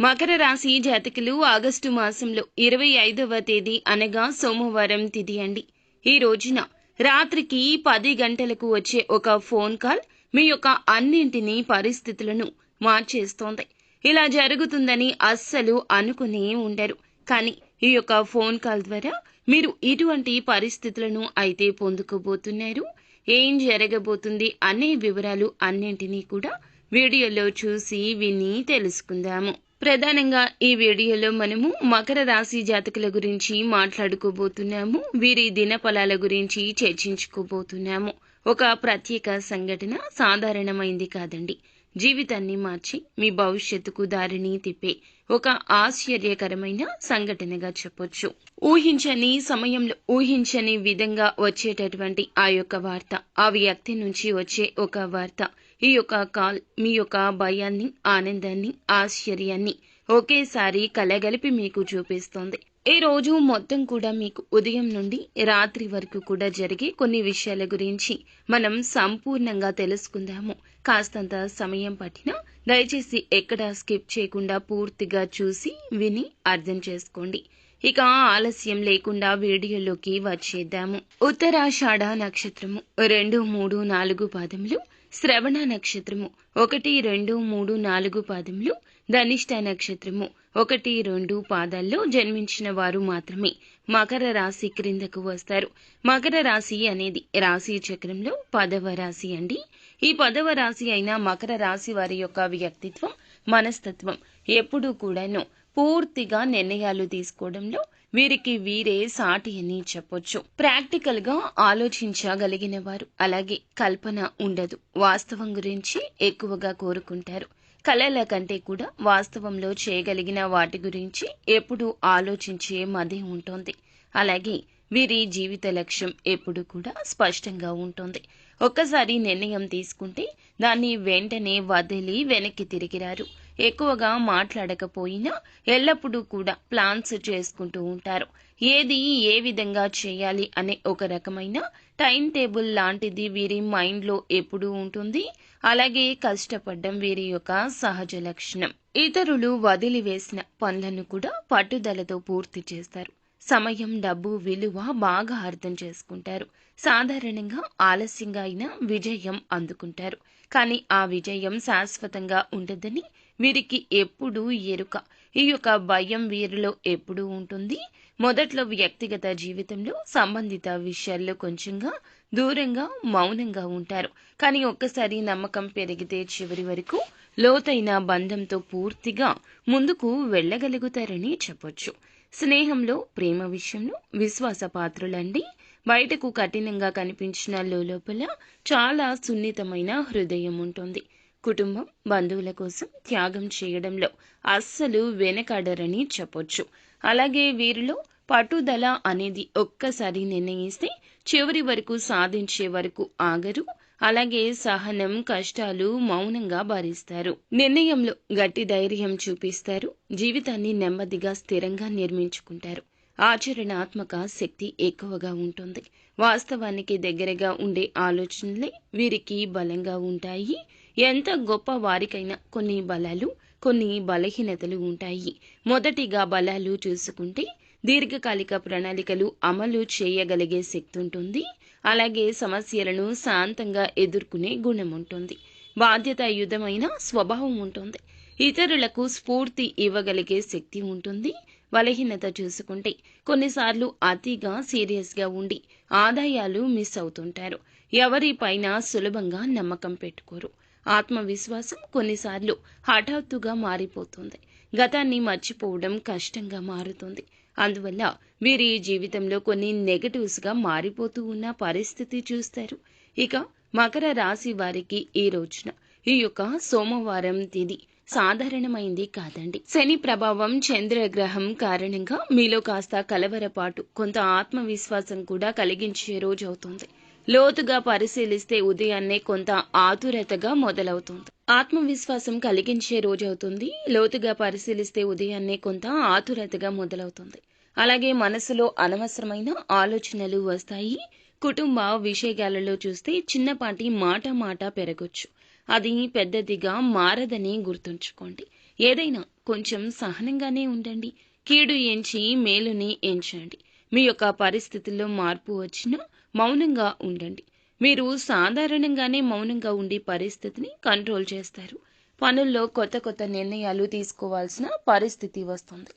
మకర రాశి జాతకులు ఆగస్టు మాసంలో ఇరవై ఐదవ తేదీ అనగా సోమవారం తిథి అండి. ఈ రోజున రాత్రికి పది గంటలకు వచ్చే ఒక ఫోన్ కాల్ మీ యొక్క అన్నింటినీ పరిస్థితులను మార్చేస్తోంది. ఇలా జరుగుతుందని అస్సలు అనుకునే ఉండరు. కానీ ఈ యొక్క ఫోన్ కాల్ ద్వారా మీరు ఇటువంటి పరిస్థితులను అయితే పొందుకోబోతున్నారు. ఏం జరగబోతుంది అనే వివరాలు అన్నింటినీ కూడా వీడియోలో చూసి విని తెలుసుకుందాము. ప్రధానంగా ఈ వీడియోలో మనము మకర రాశి జాతకుల గురించి మాట్లాడుకోబోతున్నాము. వీరి దినఫలాల గురించి చర్చించుకోబోతున్నాము. ఒక ప్రత్యేక సంఘటన సాధారణమైంది కాదండి. జీవితాన్ని మార్చి మీ భవిష్యత్తుకు దారిని తిప్పే ఒక ఆశ్చర్యకరమైన సంఘటనగా చెప్పొచ్చు. ఊహించని సమయంలో ఊహించని విధంగా వచ్చేటటువంటి ఆ యొక్క వార్త ఆ వ్యక్తి నుంచి వచ్చే ఒక వార్త ఈ యొక్క కాల్ మీ యొక్క భయాన్ని ఆనందాన్ని ఆశ్చర్యాన్ని ఒకేసారి కలగలిపి మీకు చూపిస్తోంది. ఈ రోజు మొత్తం కూడా మీకు ఉదయం నుండి రాత్రి వరకు కూడా జరిగే కొన్ని విషయాల గురించి మనం సంపూర్ణంగా తెలుసుకుందాము. కాస్తంత సమయం పట్టినా దయచేసి ఎక్కడ స్కిప్ చేయకుండా పూర్తిగా చూసి విని అర్థం చేసుకోండి. ఇక ఆలస్యం లేకుండా వీడియోలోకి వచ్చేద్దాము. ఉత్తరాషాఢ నక్షత్రము రెండు మూడు నాలుగు పాదములు శ్రవణ నక్షత్రము. ఒకటి రెండు మూడు నాలుగు పాదములు. ధనిష్ట నక్షత్రము. ఒకటి రెండు పాదాల్లో జన్మించిన వారు మాత్రమే మకర రాశి క్రిందకు వస్తారు. మకర రాశి అనేది రాశి చక్రంలో పదవ రాశి అండి. ఈ పదవ రాశి అయిన మకర రాశి వారి యొక్క వ్యక్తిత్వం మనస్తత్వం ఎప్పుడూ కూడాను పూర్తిగా నిర్ణయాలు తీసుకోవడంలో వీరికి వీరే సాటి అని చెప్పొచ్చు. ప్రాక్టికల్గా ఆలోచించగలిగిన వారు అలాగే కల్పన ఉండదు. వాస్తవం గురించి ఎక్కువగా కోరుకుంటారు. కళల కంటే కూడా వాస్తవంలో చేయగలిగిన వాటి గురించి ఎప్పుడూ ఆలోచించే మది ఉంటుంది. అలాగే వీరి జీవిత లక్ష్యం ఎప్పుడు కూడా స్పష్టంగా ఉంటుంది. ఒక్కసారి నిర్ణయం తీసుకుంటే దాన్ని వెంటనే వదిలి వెనక్కి తిరిగిరారు. ఎక్కువగా మాట్లాడకపోయినా ఎల్లప్పుడూ కూడా ప్లాన్స్ చేసుకుంటూ ఉంటారు. ఏది ఏ విధంగా చేయాలి అనే ఒక రకమైన టైం టేబుల్ లాంటిది వీరి మైండ్లో ఎప్పుడూ ఉంటుంది. అలాగే కష్టపడడం వీరి యొక్క సహజ లక్షణం. ఇతరులు వదిలివేసిన పనులను కూడా పట్టుదలతో పూర్తి చేస్తారు. సమయం డబ్బు విలువ బాగా అర్థం చేసుకుంటారు. సాధారణంగా ఆలస్యంగా అయినా విజయం అందుకుంటారు. కానీ ఆ విజయం శాశ్వతంగా ఉండదని వీరికి ఎప్పుడూ ఎరుక. ఈ యొక్క భయం వీరిలో ఎప్పుడూ ఉంటుంది. మొదట్లో వ్యక్తిగత జీవితంలో సంబంధిత విషయాల్లో కొంచెంగా దూరంగా మౌనంగా ఉంటారు. కానీ ఒక్కసారి నమ్మకం పెరిగితే చివరి వరకు లోతైన బంధంతో పూర్తిగా ముందుకు వెళ్ళగలుగుతారని చెప్పొచ్చు. స్నేహంలో ప్రేమ విషయంలో విశ్వాస పాత్రులండి. బయటకు కఠినంగా కనిపించిన లోపల చాలా సున్నితమైన హృదయం ఉంటుంది. కుటుంబం బంధువుల కోసం త్యాగం చేయడంలో అస్సలు వెనకాడరని చెప్పొచ్చు. అలాగే వీరిలో పట్టుదల అనేది ఒక్కసారి నిర్ణయిస్తే చివరి వరకు సాధించే వరకు ఆగరు. అలాగే సహనం కష్టాలు మౌనంగా భరిస్తారు. నిర్ణయంలో గట్టి ధైర్యం చూపిస్తారు. జీవితాన్ని నెమ్మదిగా స్థిరంగా నిర్మించుకుంటారు. ఆచరణాత్మక శక్తి ఎక్కువగా ఉంటుంది. వాస్తవానికి దగ్గరగా ఉండే ఆలోచనలే వీరికి బలంగా ఉంటాయి. ఎంత గొప్ప వారికైనా కొన్ని బలాలు కొన్ని బలహీనతలు ఉంటాయి. మొదటిగా బలాలు చూసుకుంటే దీర్ఘకాలిక ప్రణాళికలు అమలు చేయగలిగే శక్తి ఉంటుంది. అలాగే సమస్యలను శాంతంగా ఎదుర్కొనే గుణం ఉంటుంది. బాధ్యతాయుతమైన స్వభావం ఉంటుంది. ఇతరులకు స్ఫూర్తి ఇవ్వగలిగే శక్తి ఉంటుంది. బలహీనత చూసుకుంటే కొన్నిసార్లు అతిగా సీరియస్గా ఉండి ఆదాయాలు మిస్ అవుతుంటారు. ఎవరిపైన సులభంగా నమ్మకం పెట్టుకోరు. ఆత్మవిశ్వాసం కొన్నిసార్లు హఠాత్తుగా మారిపోతుంది. గతాన్ని మర్చిపోవడం కష్టంగా మారుతుంది. అందువల్ల వీరి జీవితంలో కొన్ని నెగటివ్స్గా మారిపోతూ ఉన్న పరిస్థితి చూస్తారు. ఇక మకర రాశి వారికి ఈ రోజున ఈ యొక్క సోమవారం తిది సాధారణమైంది కాదండి. శని ప్రభావం చంద్రగ్రహం కారణంగా మీలో కాస్త కలవరపాటు కొంత ఆత్మవిశ్వాసం కూడా కలిగించే రోజు అవుతుంది. లోతుగా పరిశీలిస్తే ఉదయాన్నే కొంత ఆతురతగా మొదలవుతుంది. ఆత్మవిశ్వాసం కలిగించే రోజు అవుతుంది. లోతుగా పరిశీలిస్తే ఉదయాన్నే కొంత ఆతురతగా మొదలవుతుంది. అలాగే మనసులో అనవసరమైన ఆలోచనలు వస్తాయి. కుటుంబ విషయాలలో చూస్తే చిన్నపాటి మాట మాట పెరగొచ్చు. అది పెద్దదిగా మారదని గుర్తుంచుకోండి. ఏదైనా కొంచెం సహనంగానే ఉండండి. కీడు ఎంచి మేలుని ఎంచండి. మీ యొక్క పరిస్థితుల్లో మార్పు వచ్చినా మౌనంగా ఉండండి. మీరు సాధారణంగానే మౌనంగా ఉండి పరిస్థితిని కంట్రోల్ చేస్తారు. పనుల్లో కొత్త కొత్త నిర్ణయాలు తీసుకోవాల్సిన పరిస్థితి వస్తుంది.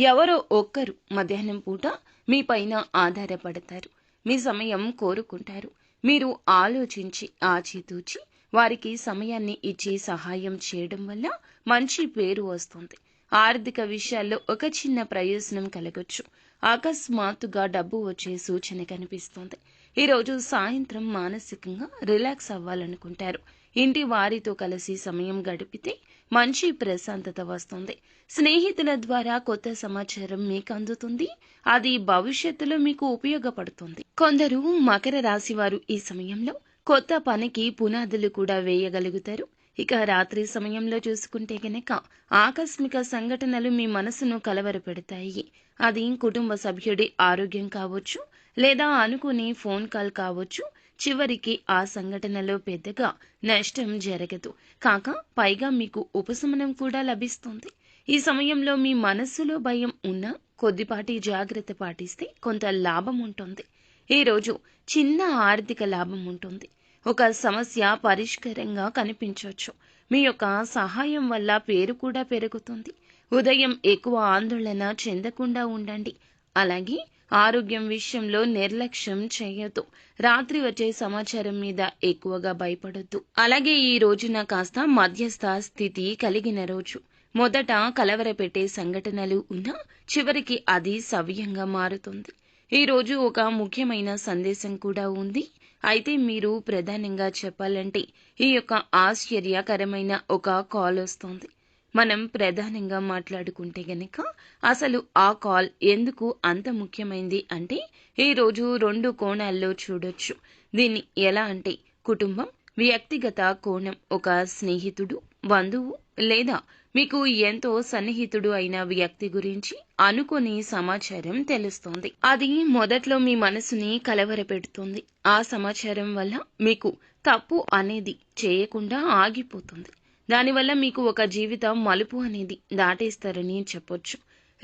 ఎవరో ఒక్కరు మధ్యాహ్నం పూట మీ పైన ఆధారపడతారు. మీ సమయం కోరుకుంటారు. మీరు ఆలోచించి ఆచితూచి వారికి సమయాన్ని ఇచ్చి సహాయం చేయడం వల్ల మంచి పేరు వస్తుంది. ఆర్థిక విషయాల్లో ఒక చిన్న ప్రయోజనం కలగొచ్చు. అకస్మాత్తుగా డబ్బు వచ్చే సూచన కనిపిస్తుంది. ఈరోజు సాయంత్రం మానసికంగా రిలాక్స్ అవ్వాలనుకుంటారు. ఇంటి వారితో కలిసి సమయం గడిపితే మంచి ప్రశాంతత వస్తుంది. స్నేహితుల ద్వారా కొత్త సమాచారం మీకు అందుతుంది. అది భవిష్యత్తులో మీకు ఉపయోగపడుతుంది. కొందరు మకర రాశి వారు ఈ సమయంలో కొత్త పనికి పునాదులు కూడా వేయగలుగుతారు. ఇక రాత్రి సమయంలో చూసుకుంటే గనక ఆకస్మిక సంఘటనలు మీ మనసును కలవరపెడతాయి. అది కుటుంబ సభ్యుడి ఆరోగ్యం కావచ్చు లేదా అనుకుని ఫోన్ కాల్ కావచ్చు చివరికి ఆ సంఘటనలో పెద్దగా నష్టం జరగదు. కాక పైగా మీకు ఉపశమనం కూడా లభిస్తుంది. ఈ సమయంలో మీ మనస్సులో భయం ఉన్నా కొద్దిపాటి జాగ్రత్త పాటిస్తే కొంత లాభం ఉంటుంది. ఈ రోజు చిన్న ఆర్థిక లాభం ఉంటుంది. ఒక సమస్య పరిష్కారంగా కనిపించవచ్చు. మీ యొక్క సహాయం వల్ల పేరు కూడా పెరుగుతుంది. ఉదయం ఎక్కువ ఆందోళన చెందకుండా ఉండండి. అలాగే ఆరోగ్యం విషయంలో నిర్లక్ష్యం చేయొద్దు రాత్రి వచ్చే సమాచారం మీద ఎక్కువగా భయపడొద్దు. అలాగే ఈ రోజున కాస్త మధ్యస్థ స్థితి కలిగిన రోజు. మొదట కలవరపెట్టే సంఘటనలు ఉన్నా చివరికి అది సవ్యంగా మారుతుంది. ఈ రోజు ఒక ముఖ్యమైన సందేశం కూడా ఉంది. అయితే మీరు ప్రధానంగా చెప్పాలంటే ఈ యొక్క ఆశ్చర్యకరమైన ఒక కాల్ వస్తుంది. మనం ప్రధానంగా మాట్లాడుకుంటే గనక అసలు ఆ కాల్ ఎందుకు అంత ముఖ్యమైంది అంటే ఈరోజు రెండు కోణాల్లో చూడొచ్చు. దీన్ని ఎలా అంటే కుటుంబం వ్యక్తిగత కోణం. ఒక స్నేహితుడు బంధువు లేదా మీకు ఎంతో సన్నిహితుడు అయిన వ్యక్తి గురించి అనుకుని సమాచారం తెలుస్తోంది. అది మొదట్లో మీ మనసుని కలవరపెడుతుంది. ఆ సమాచారం వల్ల మీకు తప్పు అనేది చేయకుండా ఆగిపోతుంది. దానివల్ల మీకు ఒక జీవితం మలుపు అనేది దాటేస్తారని చెప్పొచ్చు.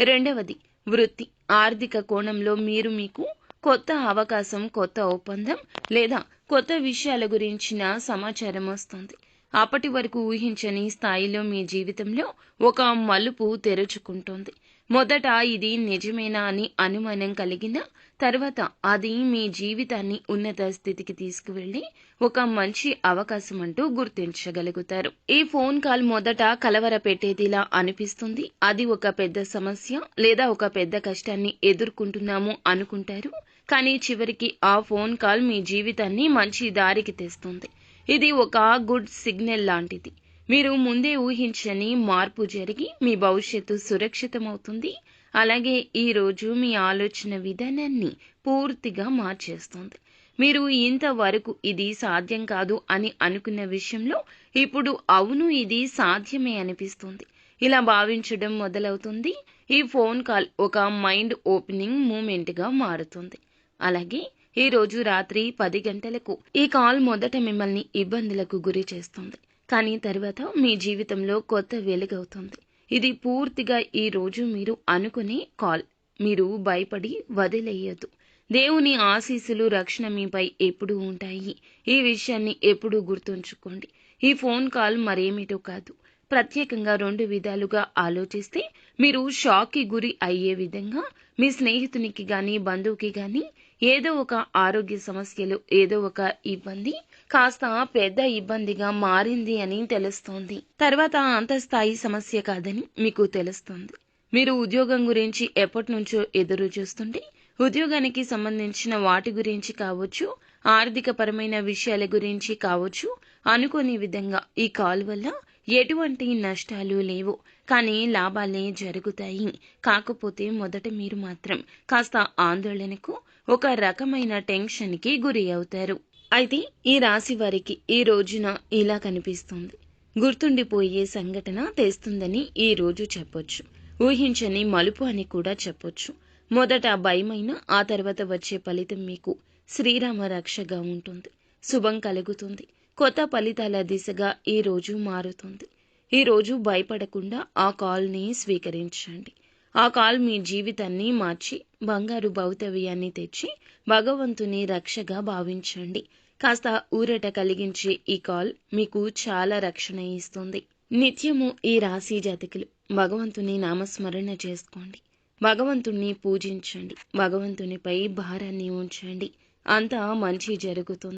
రెండవది వృత్తి. ఆర్థిక కోణంలో మీరు మీకు కొత్త అవకాశం కొత్త ఒప్పందం లేదా కొత్త విషయాల గురించిన సమాచారం వస్తుంది. అప్పటి వరకు ఊహించని స్థాయిలో మీ జీవితంలో ఒక మలుపు తెరుచుకుంటుంది. మొదట ఇది నిజమేనా అని అనుమానం కలిగిన తర్వాత అది మీ జీవితాన్ని ఉన్నత స్థితికి తీసుకువెళ్ళి ఒక మంచి అవకాశం అంటూ గుర్తించగలుగుతారు. ఈ ఫోన్ కాల్ మొదట కలవర పెట్టేదిలా అనిపిస్తుంది. అది ఒక పెద్ద సమస్య లేదా ఒక పెద్ద కష్టాన్ని ఎదుర్కొంటున్నాము అనుకుంటారు. కానీ చివరికి ఆ ఫోన్ కాల్ మీ జీవితాన్ని మంచి దారికి తెస్తుంది. ఇది ఒక గుడ్ సిగ్నల్ లాంటిది. మీరు ముందే ఊహించని మార్పు జరిగి మీ భవిష్యత్తు సురక్షితమవుతుంది. అలాగే ఈరోజు మీ ఆలోచన విధానాన్ని పూర్తిగా మార్చేస్తుంది. మీరు ఇంతవరకు ఇది సాధ్యం కాదు అని అనుకున్న విషయంలో ఇప్పుడు అవును ఇది సాధ్యమే అనిపిస్తుంది. ఇలా భావించడం మొదలవుతుంది. ఈ ఫోన్ కాల్ ఒక మైండ్ ఓపెనింగ్ మూమెంట్గా మారుతుంది. అలాగే ఈ రోజు రాత్రి పది గంటలకు ఈ కాల్ మొదట మిమ్మల్ని ఇబ్బందులకు గురి చేస్తుంది. కానీ తర్వాత మీ జీవితంలో కొత్త వెలుగవుతుంది. ఇది పూర్తిగా ఈ రోజు మీరు అనుకునే కాల్. మీరు భయపడి వదిలేయదు దేవుని ఆశీస్సులు రక్షణ మీపై ఎప్పుడు ఉంటాయి. ఈ విషయాన్ని ఎప్పుడూ గుర్తుంచుకోండి. ఈ ఫోన్ కాల్ మరేమిటో కాదు. ప్రత్యేకంగా రెండు విధాలుగా ఆలోచిస్తే మీరు షాక్కి గురి అయ్యే విధంగా మీ స్నేహితునికి గాని బంధువుకి గాని ఏదో ఒక ఆరోగ్య సమస్యలు ఏదో ఒక ఇబ్బంది కాస్త పెద్ద ఇబ్బందిగా మారింది అని తెలుస్తోంది. తర్వాత అంతస్థాయి సమస్య కాదని మీకు తెలుస్తుంది. మీరు ఉద్యోగం గురించి ఎప్పటి నుంచో ఎదురు చూస్తుంటే ఉద్యోగానికి సంబంధించిన వాటి గురించి కావచ్చు ఆర్థిక పరమైన విషయాల గురించి కావచ్చు అనుకోని విధంగా ఈ కాల్ వల్ల ఎటువంటి నష్టాలు లేవు. కానీ లాభాలే జరుగుతాయి. కాకపోతే మొదట మీరు మాత్రం కాస్త ఆందోళనకు ఒక రకమైన టెన్షన్కి గురి అవుతారు. అయితే ఈ రాశి వారికి ఈ రోజున ఇలా కనిపిస్తుంది. గుర్తుండిపోయే సంఘటన తెస్తుందని ఈ రోజు చెప్పొచ్చు. ఊహించని మలుపు అని కూడా చెప్పొచ్చు. మొదట భయమైన ఆ తర్వాత వచ్చే ఫలితం మీకు శ్రీరామ రక్షగా ఉంటుంది. శుభం కలుగుతుంది. కొత్త ఫలితాల దిశగా ఈ రోజు మారుతుంది. ఈ రోజు భయపడకుండా ఆ కాల్ని స్వీకరించండి. ఆ కాల్ మీ జీవితాన్ని మార్చి బంగారు భౌతవ్యాన్ని తెచ్చి భగవంతుని రక్షగా భావించండి. కాస్త ఊరట కలిగించే ఈ కాల్ మీకు చాలా రక్షణ ఇస్తుంది. నిత్యము ఈ రాశి జాతకులు భగవంతుని నామస్మరణ చేసుకోండి. భగవంతుణ్ణి పూజించండి. భగవంతునిపై భారాన్ని ఉంచండి. అంతా మంచి జరుగుతుంది.